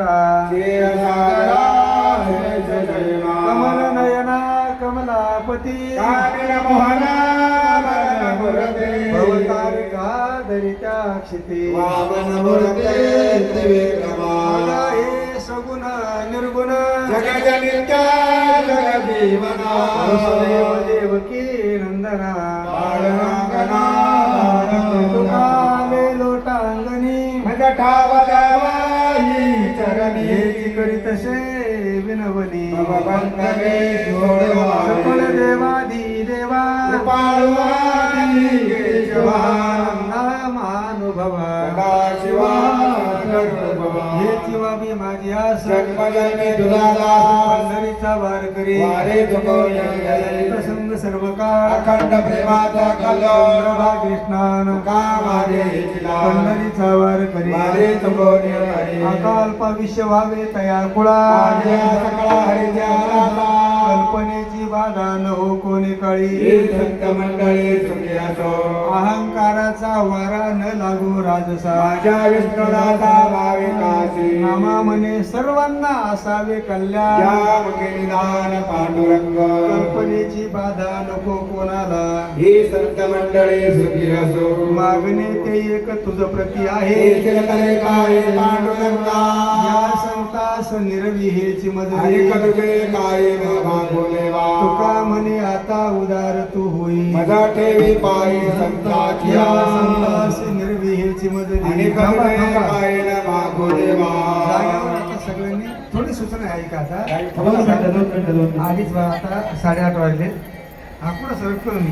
सागरा कमल नयना कमलापती। मोहना भवतारिका दरिता क्षिती सगुण निर्गुण। जगाच्या देव देवकी नंदना। बाळरांगना तुकाले लोटांगणी करी तसे जोडवा सकल देवादी देवा. सदाशिवा सर्वभवा हेची वाबी माझी आस. पंढरीचा वार करी. प्रसंग सर्व काळ अखंड प्रेमाचा कल्लोळ भागी स्नान का माझे पंढरीचा वार करी. वारे तुकोनी हरी. अकाल भविष्य व्हावे तया कुळा. सकळा हरीच्या कल्पनेची बाधा न हो कोणी काळी. संत मंडळी सुखी असो. अहंकाराचा वारा न लागू राजसा. माझ्या भाविकासी नामा म्हणे सर्वांना असावे कल्याण. या मुखे निदान पांडुरंग. कल्पनेची बाधा नको कोणाला. ही संत मंडळी सुखी असो. मागणे ते एक तुझ प्रती आहे. काय पांडुरंगा. या संतास निरवी हेची आणि मदती कदुबे काय बाबा बोलेवा तुका म्हणे आता उदार तू होई. मजा ठेवी पायी संताची या संतास मदती सगळ्यांनी थोडी सूचना आहे का आता. आधीच आता साडेआठ वाजले. कुठं सरकतो मी?